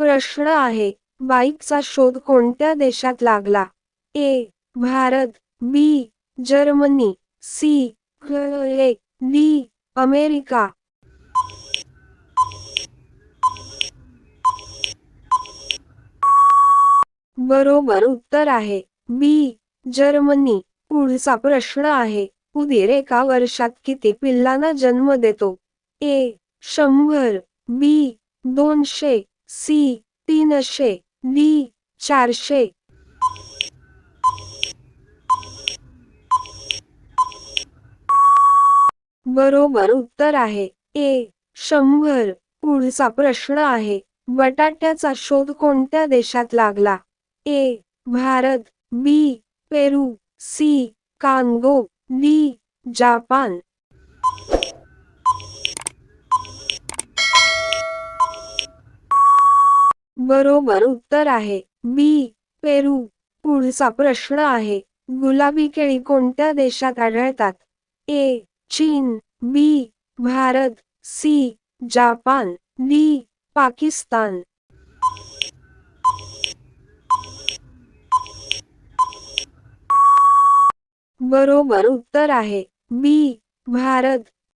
प्रश्न आहे बाईकचा शोध कोणत्या देशात लागला? A Bharat B Germany C A D America. बरोबर उत्तर आहे बी जर्मनी. पुढचा प्रश्न आहे उदीर एका वर्षात किती पिल्लांना जन्म देतो? ए शंभर बी दोनशे. सी तीनशे डी चारशे. बरोबर उत्तर आहे. ए शंभर. पुढचा प्रश्न आहे. बटाट्याचा शोध कोणत्या देशात लागला? A Bharat. B Peru. C Congo. D Japan. बरोबर उत्तर आहे. बी. पेरू. पुढचा प्रश्न आहे. गुलाबी केळी कोणत्या देशात आढळतात? ए. चीन. B. Bharat. C. Japan. D. Pakistan. बरोबर उत्तर आहे. बी. भारत.